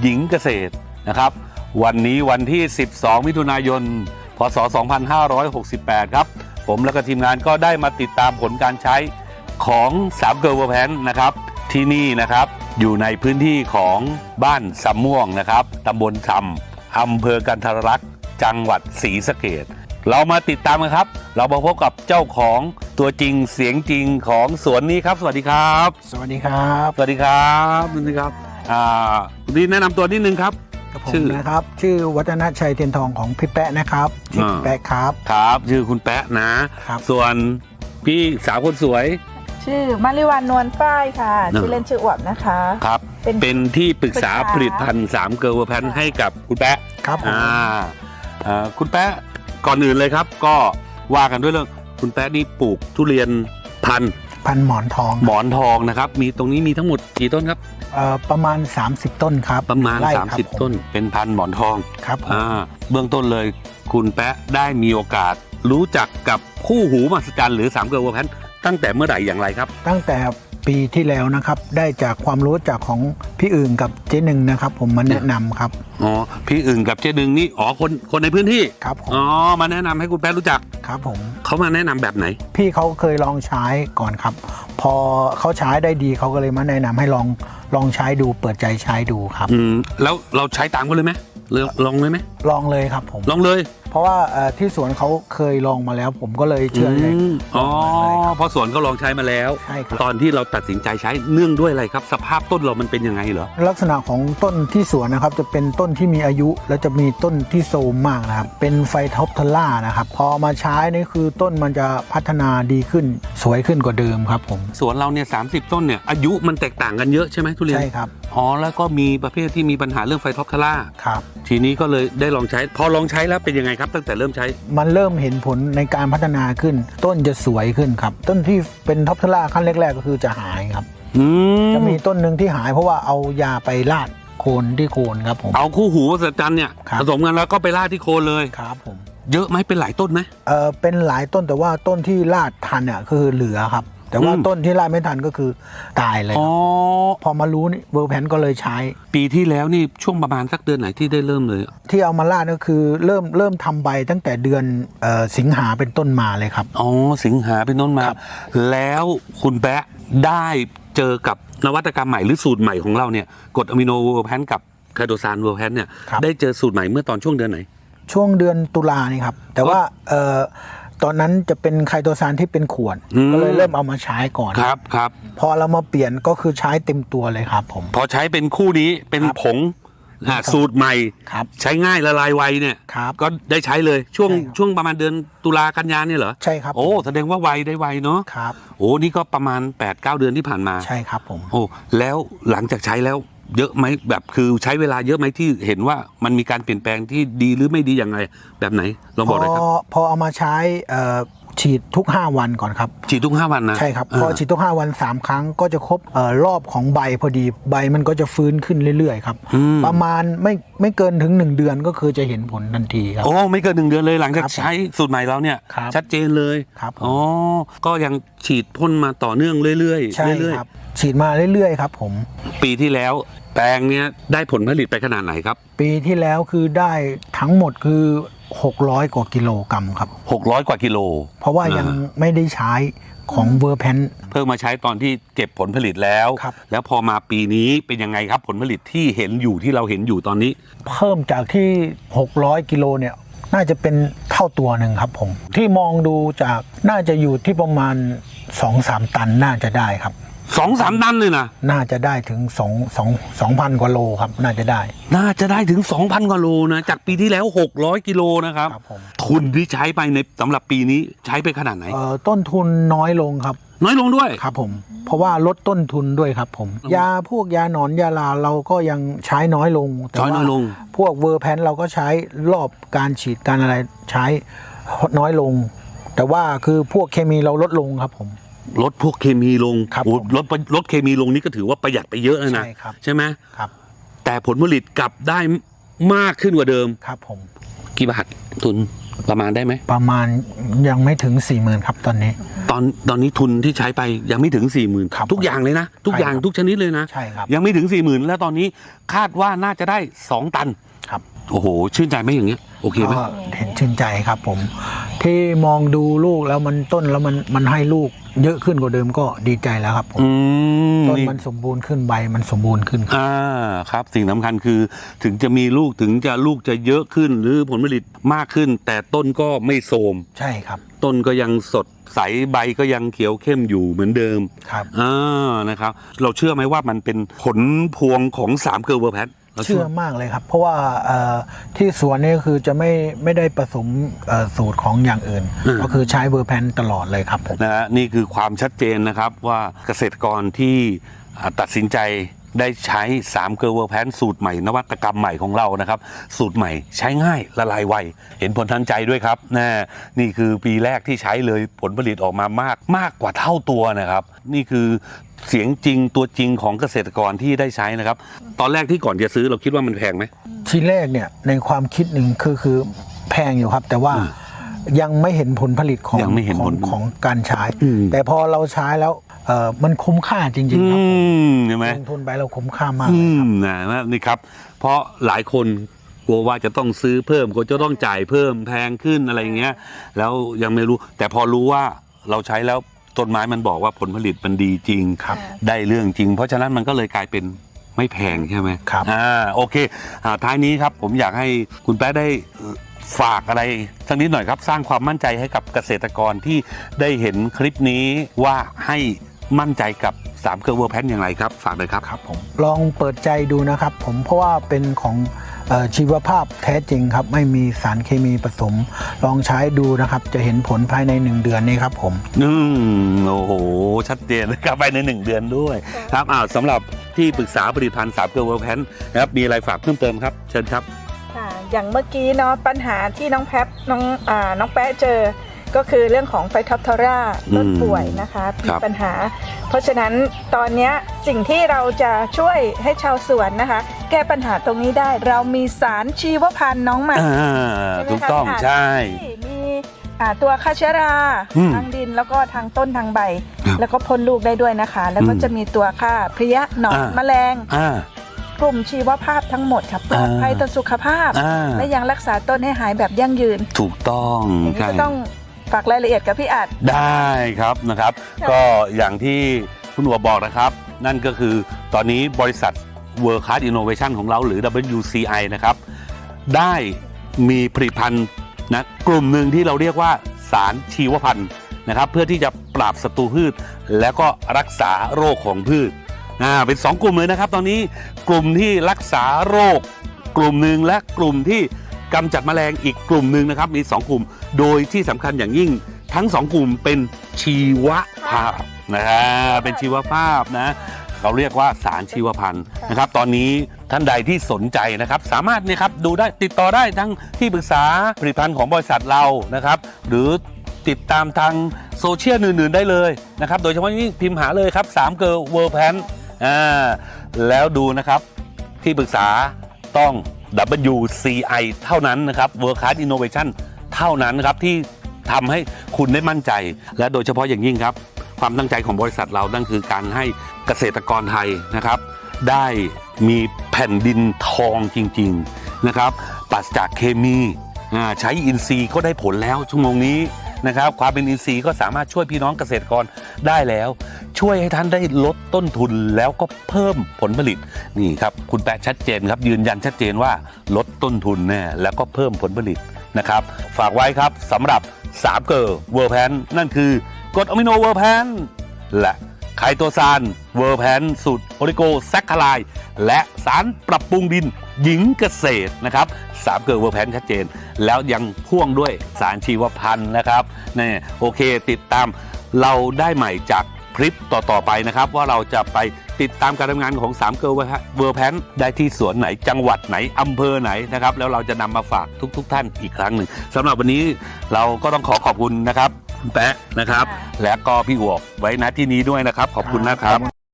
หญิงเกษตรนะครับ วันนี้วันที่ 12 มิถุนายน พศ 2568 ครับ ผมและก็ทีมงานก็ได้มาติดตามผลการใช้ของ3เกิร์ลเวอร์แพนนะครับ ที่นี่นะครับอยู่ในพื้นที่ของบ้านสำม่วงนะครับตำบลซำอำเภอกันทรลักษณ์จังหวัดศรีสะเกดเรามาติดตามกันครับ เรามาพบกับเจ้าของตัวจริงเสียงจริงของสวนนี้ครับ สวัสดีครับ สวัสดีครับ สวัสดีครับสวัสดีครับ อ่าคุณดีแนะนำตัวนิดนึงครับ กับผมชื่อ นะครับ ชื่อวัฒนชัยเทียนทองของพี่แปะนะครับชื่ออาพี่แปะครับ ครับ ชื่อคุณแปะนะ ครับ ส่วนพี่สาวคนสวยชื่อมาริวันนวลป้ายค่ะเนอะชื่อเล่นชื่ออวบนะคะ ครับ เป็นเป็นที่ปรึกษาปรึกษา ผลิตภัณฑ์สามเกิร์ลเวอร์แพนค่ะให้กับคุณแปะ ครับผมอ่าอ่าคุณแปะก่อนอื่นเลยครับ ก็ว่ากันด้วยเรื่อง คุณแปะนี่ปลูกทุเรียนพันธุ์ พันหมอนทองหมอนทองนะครับ มีตรงนี้มีทั้งหมดกี่ต้นครับเอ่อประมาณ 30 ต้นครับประมาณไร่ครับผม30 ต้น เป็นพันธุ์หมอนทองครับผมอ่าเบื้องต้นเลย คุณแปะได้มีโอกาส รู้จักกับคู่หูมหัศจรรย์หรือสามเกิร์ลเวอร์แพนตั้งแต่เมื่อไหร่อย่างไรครับ ตั้งแต่ปีที่แล้วนะครับ ได้จากความรู้จากของพี่อื่นกับเจ๊หนึ่งนะครับ ผมมาแนะนำครับอ๋อพี่อึ่งกับเจ๊ดึงนี่อ๋อคนคนในพื้นที่ ครับผมอ๋อมาแนะนำให้คุณแป๊ะรู้จัก ครับผม เขามาแนะนำแบบไหน พี่เขาเคยลองใช้ก่อนครับ พอเขาใช้ได้ดีเขาก็เลยมาแนะนำให้ลองลองใช้ดู เปิดใจใช้ดูครับ อืมแล้วเราใช้ตามกันเลยไหมหรือลองเลยไหมลองเลยครับผม ลองเลย เพราะว่าเอ่อที่สวนเขาเคยลองมาแล้ว ผมก็เลยเชื่อเลย มอ๋อลองเลยครับเพราะสวนเขาลองใช้มาแล้ว ใช่ครับ ตอนที่เราตัดสินใจใช้เนื่องด้วยอะไรครับ สภาพต้นเรามันเป็นยังไงเหรอ ลักษณะของต้นที่สวนนะครับ จะเป็นต้นที่มีอายุ และจะมีต้นที่โทรมมากนะครับ เป็นไฟท็อปทล่านะครับ พอมาใช้นี่คือต้นมันจะพัฒนาดีขึ้นสวยขึ้นกว่าเดิมครับผมสวนเราเนี่ยสาต้นเนี่ยอายุมันแตกต่างกันเยอะใช่ไหมทุเรียนใช่ครับอ๋อแล้วก็มีประเภทที่มีปัญหาเรื่องไฟท็อปคาร่า ครับ ทีนี้ก็เลยได้ลองใช้ พอลองใช้แล้วเป็นยังไงครับตั้งแต่เริ่มใช้ มันเริ่มเห็นผลในการพัฒนาขึ้น ต้นจะสวยขึ้นครับ ต้นที่เป็นท็อปทล่าขั้นแรกๆก็คือจะหายครับอืมจะมีต้นหนึ่งที่หายเพราะว่าเอายาไปลาดโคนที่โคนครับผมเอาคู่หูสัจจันเนี่ยครับผสมกันแล้วก็ไปราดที่โคนเลยครับผมเยอะไหมเป็นหลายต้นไหมเออเป็นหลายต้นแต่ว่าต้นที่ลาดทันอะคือเหลือครับ แต่ว่าอืมต้นที่ลาดไม่ทันก็คือตายเลยคอ๋รัอบพอมารู้นี่เวอร์แพนก็เลยใช้ ปีที่แล้วนี่ช่วงประมาณสักเดือนไหนที่ได้เริ่มเลย ที่เอามาลาดก็คือเริ่มเริ่มทำใบตั้งแต่เดือนเออสิงหาเป็นต้นมาเลยครับ อ๋อ สิงหาเป็นต้นมา ครับ แล้วคุณแปะได้เจอกับนวัตกรรมใหม่หรือสูตรใหม่ของเราเนี่ยกรดอะมิโนเวอร์แพนกับไคโตซานเวอร์แพนเนี่ยครับ ได้เจอสูตรใหม่เมื่อตอนช่วงเดือนไหน ช่วงเดือนตุลานี่ครับ แต่ว่าเออ ตอนนั้นจะเป็นไคโตซานที่เป็นขวด อืม ก็เลยเริ่มเอามาใช้ก่อน ครับครับพอเรามาเปลี่ยนก็คือใช้เต็มตัวเลยครับผม พอใช้เป็นคู่นี้เป็นครับผงอ่าครับ สูตรใหม่ ครับ ใช้ง่ายละลายไวเนี่ยครับก็ได้ใช้เลยช่วงใช่ครับ ช่วงประมาณเดือนตุลากันยาเนี่ยเหรอใช่ครับโอ้แสดงว่าไวได้ไวเนาะครับ โอ้นี่ก็ประมาณ8-9เดือนที่ผ่านมา ใช่ครับผม โอ้แล้วหลังจากใช้แล้ว เยอะไหมแบบคือใช้เวลาเยอะไหมที่เห็นว่ามันมีการเปลี่ยนแปลงที่ดีหรือไม่ดีอย่างไรแบบไหนลองบอกหน่อยครับ พอพอเอามาใช้เอ่อฉีดทุก 5 วันก่อนครับ ฉีดทุกห้าวันนะ ใช่ครับาพอฉีดทุก 5 วัน 3 ครั้งก็จะครบเออรอบของใบพอดีใบมันก็จะฟื้นขึ้นเรื่อยๆครับอืมประมาณไม่ไม่เกินถึง 1 เดือนก็คือจะเห็นผลทันทีครับ โอ้ไม่เกินหนึ่งเดือนเลยหลังจากครับผมใช้สูตรใหม่แล้วเนี่ยครับชัดเจนเลยครับผมอ๋อก็ยังฉีดพ่นมาต่อเนื่องเรื่อยใช่ๆเรื่อยครับฉีดมาเรื่อยๆครับผมๆปีที่แล้ว แปลงเนี้ยได้ผลผลิตไปขนาดไหนครับ ปีที่แล้วคือได้ทั้งหมดคือ 600 กว่ากิโลกรัมครับ 600 กว่ากิโล เพราะว่ายังอ่าไม่ได้ใช้ของเวอร์แพนเพิ่งมาใช้ตอนที่เก็บผลผลิตแล้วครับแล้วพอมาปีนี้เป็นยังไงครับผลผลิตที่เห็นอยู่ที่เราเห็นอยู่ตอนนี้ เพิ่มจากที่ 600 กิโลเนี่ยน่าจะเป็นเท่าตัวหนึ่งครับผม ที่มองดูจากน่าจะอยู่ที่ประมาณ 2-3 ตันน่าจะได้ครับ สองสามตันเลยนะน่าจะได้ถึง2 2 2,000กว่าโลครับ น่าจะได้ น่าจะได้ถึง2,000กว่าโลนะจากปีที่แล้ว600กิโลนะครับครับผม ทุนที่ใช้ไปในสำหรับปีนี้ใช้ไปขนาดไหน เอ่อต้นทุนน้อยลงครับ น้อยลงด้วย ครับผม เพราะว่าลดต้นทุนด้วยครับผมอืมยาพวกยาหนอนยาลาเราก็ยังใช้น้อยลงแต่ใช้น้อยลง พวกเวอร์แพนเราก็ใช้รอบการฉีดการอะไรใช้น้อยลง แต่ว่าคือพวกเคมีเราลดลงครับผม ลดพวกเคมีลงครับโอ้ผมลดลดเคมีลงนี่ก็ถือว่าประหยัดไปเยอะเลยนะใช่ครับใช่ไหมครับแต่ผลผลิตกลับได้มากขึ้นกว่าเดิม ครับผมกี่บาททุนประมาณได้ไหม ประมาณยังไม่ถึง4ี่หมื่นครับตอนนี้ ตอนอนตอนนี้ทุนที่ใช้ไปยังไม่ถึง4ี่หมื่นครับทุกอย่างเลยนะ ทุกอย่างใช่ครับทุกชนิดเลยนะ ใช่ครับ ยังไม่ถึง4ี่หมื่นแล้วตอนนี้คาดว่าน่าจะได้ 2 ตัน ครับ โอ้โห ชื่นใจไหมอย่างเงี้ย โอเคไหม ก็เห็นชื่นใจครับผม ที่มองดูลูกแล้วมันต้นแล้วมันมันให้ลูก เยอะขึ้นกว่าเดิมก็ดีใจแล้วครับผมอืมต้นนี่มันสมบูรณ์ขึ้นใบมันสมบูรณ์ขึ้นครับ อ่าครับ สิ่งสำคัญคือถึงจะมีลูกถึงจะลูกจะเยอะขึ้น หรือผลผลิตมากขึ้น แต่ต้นก็ไม่โทรมใช่ครับต้นก็ยังสดใสใบก็ยังเขียวเข้มอยู่เหมือนเดิมครับ อ่านะครับ เราเชื่อไหมว่ามันเป็นผลพวงของสามเกลอเวอร์แพท เราเชื่อมากเลยครับ เพราะว่าเอ่อที่สวนนี่คือจะไม่ไม่ได้ผสมเอ่อสูตรของอย่างอื่น ก็คือใช้เบอร์แพนตลอดเลยครับผมนะฮะนี่คือความชัดเจนนะครับว่าเกษตรกรที่อ่าตัดสินใจได้ใช้3เกลอเวอร์แพนสูตรใหม่นวัตกรรมใหม่ของเรานะครับ สูตรใหม่ใช้ง่ายละลายไว เห็นผลทันใจด้วยครับนะนี่คือปีแรกที่ใช้เลยผลผลิตออกมามากมากกว่าเท่าตัวนะครับ นี่คือ เสียงจริงตัวจริงของเกษตรกรที่ได้ใช้นะครับ ตอนแรกที่ก่อนจะซื้อเราคิดว่ามันแพงไหมทีแรกเนี่ยในความคิดหนึ่งคือคือแพงอยู่ครับ แต่ว่ายังไม่เห็นผลผลิตของยังไม่เห็นขอผงลของการใช้อืมแต่พอเราใช้แล้วเอ่อมันคุ้มค่าจริงอืๆครับมใช่ไหมลงทุนไปเราคุ้มค่ามากอืเลยครับมนะนี่ครับ เพราะหลายคนกลัวว่าจะต้องซื้อเพิ่มก็จะต้องจ่ายเพิ่มแพงขึ้นอะไรอย่างเงี้ย แล้วยังไม่รู้ แต่พอรู้ว่าเราใช้แล้ว ต้นไม้มันบอกว่าผลผลิตมันดีจริงครับ ได้เรื่องจริง เพราะฉะนั้นมันก็เลยกลายเป็นไม่แพงใช่ไหมครับอ่าโอเคอ่าท้ายนี้ครับผมอยากให้คุณแป๊ะได้ฝากอะไรสักนิดหน่อยครับ สร้างความมั่นใจให้กับเกษตรกรที่ได้เห็นคลิปนี้ว่าให้มั่นใจกับ3เกอร์เวอร์แพนอย่างไรครับ ฝากเลยครับครับผมลองเปิดใจดูนะครับ ผมเพราะว่าเป็นของเออ ชีวภาพแท้จริงครับ ไม่มีสารเคมีผสม ลองใช้ดูนะครับ จะเห็นผลภายใน 1 เดือนนี้ครับผมอืมโอ้โห ชัดเจนนะครับไปในหนึ่งเดือนด้วย ครับอ้าวสำหรับที่ปรึกษาผลิตภัณฑ์สามเกลือเวอร์แพนนะครับมีอะไรฝากเพิ่มเติมครับ เชิญครับ ค่ะอย่างเมื่อกี้เนาะปัญหาที่น้องแพบน้องอ่าน้องแป๊ะเจอ ก็คือเรื่องของไฟท็อปทอร่าต้นป่วยนะคะมีปัญหา เพราะฉะนั้นตอนเนี้ยสิ่งที่เราจะช่วยให้ชาวสวนนะคะ แก้ปัญหาตรงนี้ได้ เรามีสารชีวพันธุ์น้องใหม่อ่าใช่ไหมคะถูกต้องอ่าใช่ที่มีอ่าตัวฆ่าเชื้อราอืมทางดินแล้วก็ทางต้นทางใบครับแล้วก็พ่นลูกได้ด้วยนะคะ แล้วก็อืมจะมีตัวฆ่าเพลี้ยหนอนอ่าแมลงอ่ากลุ่มชีวภาพทั้งหมดครับปลอดภัยอ่าต่อสุขภาพอ่าและยังรักษาต้นให้หายแบบยั่งยืน ถูกต้องอย่างนี้ใช่ก็ต้อง ฝากรายละเอียดกับพี่อัด ได้ครับนะครับค่ะก็อย่างที่คุณหัวบอกนะครับ นั่นก็คือตอนนี้บริษัท World Class Innovation ของเราหรือ WCI นะครับ ได้มีผลิตภัณฑ์นะกลุ่มหนึ่งที่เราเรียกว่าสารชีวพันธุ์นะครับ เพื่อที่จะปราบศัตรูพืช แล้วก็รักษาโรคของพืชอ่าเป็น 2 กลุ่มเลยนะครับ ตอนนี้กลุ่มที่รักษาโรค กลุ่มหนึ่งและกลุ่มที่ กำจัดแมลงอีกกลุ่มหนึ่งนะครับมี 2 กลุ่ม โดยที่สำคัญอย่างยิ่งทั้ง 2 กลุ่มเป็นชีวภาพนะฮะเป็นชีวภาพนะเราเรียกว่าสารชีวพันธุ์นะครับ ตอนนี้ท่านใดที่สนใจนะครับ สามารถเนี่ยครับดูได้ติดต่อได้ทั้งที่ปรึกษาผลิตภัณฑ์ของบริษัทเรานะครับ หรือติดตามทางโซเชียลอื่นๆได้เลยนะครับ โดยเฉพาะยิ่งพิมพ์หาเลยครับ3เกิร์ลเวิร์แพนอ่าแล้วดูนะครับที่ปรึกษาต้อง WCI เท่านั้นนะครับ World Class Innovation เท่านั้นนะครับที่ทำให้คุณได้มั่นใจ และโดยเฉพาะอย่างยิ่งครับ ความตั้งใจของบริษัทเรานั่นคือการให้เกษตรกรไทยนะครับ ได้มีแผ่นดินทองจริง ๆนะครับปราศจากเคมีใช้อินทรีย์ก็ได้ผลแล้วชั่วโมงนี้นะครับความเป็นอินทรีย์ก็สามารถช่วยพี่น้องเกษตรกรได้แล้ว ช่วยให้ท่านได้ลดต้นทุนแล้วก็เพิ่มผลผลิตนี่ครับคุณแปะชัดเจนครับ ยืนยันชัดเจนว่าลดต้นทุนแน่แล้วก็เพิ่มผลผลิตนะครับ ฝากไว้ครับสำหรับ3เกอร์เวอร์แพนนั่นคือกรดอะมิโนเวอร์แพนและไคโตซานเวอร์แพนสูตรโอริโกแซคคลาย และสารปรับปรุงดินหญิงเกษตรนะครับสามเกอร์เวอร์แพนชัดเจน แล้วยังพ่วงด้วยสารชีวพันธุ์นะครับนี่โอเคติดตามเราได้ใหม่จาก คลิปต่อ ๆ ไปนะครับ ว่าเราจะไปติดตามการทำงานของ3เกอร์เวอร์แพนได้ที่สวนไหนจังหวัดไหนอำเภอไหนนะครับ แล้วเราจะนำมาฝากทุก ๆท่านอีกครั้งหนึ่งสำหรับวันนี้เราก็ต้องขอขอบคุณนะครับคุณแปะนะครับค่ะและก็พี่หัวไว้ณที่นี้ด้วยนะครับ ขอบคุณนะครับ